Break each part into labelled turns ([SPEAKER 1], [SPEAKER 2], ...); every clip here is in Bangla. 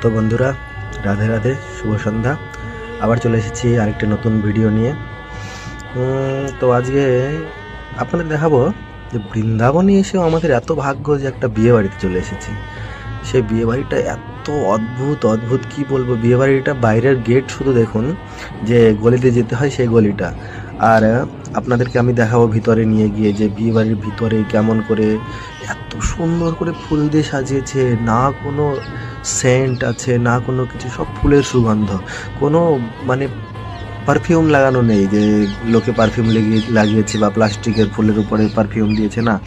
[SPEAKER 1] তো বন্ধুরা, রাধে রাধে, শুভ সন্ধ্যা। আবার চলে এসেছি আরেকটি নতুন ভিডিও নিয়ে। তো আজকে আপনাদের দেখাবো যে বৃন্দাবনে এসেও আমাদের এত ভাগ্য যে একটা বিয়ে বাড়িতে চলে এসেছি। সেই বিয়ে বাড়িটা এত অদ্ভুত অদ্ভুত, কি বলব? বিয়ে বাড়িটা বাইরের গেট শুধু দেখুন, যে গলিতে যেতে হয় সেই গলিটা। আর আপনাদেরকে আমি দেখাবো ভিতরে নিয়ে গিয়ে যে বিয়ে বাড়ির ভিতরে কেমন করে এত সুন্দর করে ফুল দিয়ে সাজিয়েছে, না কোনো সেন্ট আছে, না কোনো কিছু, সব ফুলের সুগন্ধ। কোনো মানে পারফিউম লাগানো নেই যে লোকে পারফিউম লাগিয়ে লাগিয়েছে বা প্লাস্টিকের ফুলের উপরে পারফিউম দিয়েছে, না।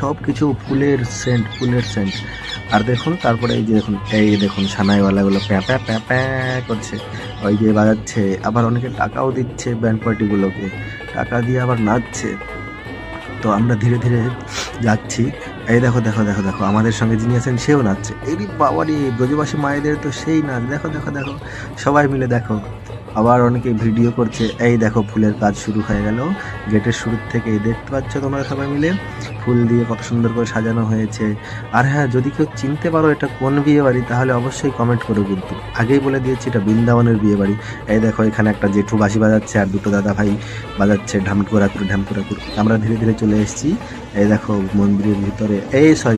[SPEAKER 1] সব কিছু ফুলের সেন্ট ফুলের সেন্ট আর দেখুন, তারপরে এই যে দেখুন, এই দেখুন, সানাইওয়ালাগুলো প্যাঁ প্যাঁ প্যাঁ প্যাঁ করছে। ওই যে বাজাচ্ছে, আবার অনেকে টাকাও দিচ্ছে ব্যান্ড পার্টিগুলোকে টাকা দিয়ে আবার নাচছে। তো আমরা ধীরে ধীরে যাচ্ছি। এই দেখো দেখো দেখো দেখো, আমাদের সঙ্গে যিনি আছেন, সেও নাচছে। এরই বাবারই ব্রজবাসী মায়েদের তো সেই নাচ। দেখো দেখো দেখো, সবাই মিলে দেখো। আবার অনেকে ভিডিও করছে, এই দেখো ফুলের কাজ শুরু হয়ে গেল। গেটের শুরুর থেকেই দেখতে পাচ্ছ তোমরা সবাই মিলে। ফুল দিয়ে কত সুন্দর করে সাজানো হয়েছে। আর হ্যাঁ যদি কেউ চিনতে পারো এটা কোন বিয়ে বাড়ি তাহলে অবশ্যই কমেন্ট করো কিন্তু। আগেই বলে দিয়েছি এটা বৃন্দাবনের বিয়ে বাড়ি এই দেখো এখানে একটা জেঠু বাঁশি বাজাচ্ছে আর দুটো দাদা ভাই বাজাচ্ছে ঢামকুরাকুর ঢামকুরাকুর। আমরা ধীরে ধীরে চলে এসেছি। এই দেখো মন্দিরের ভিতরে। এই সরি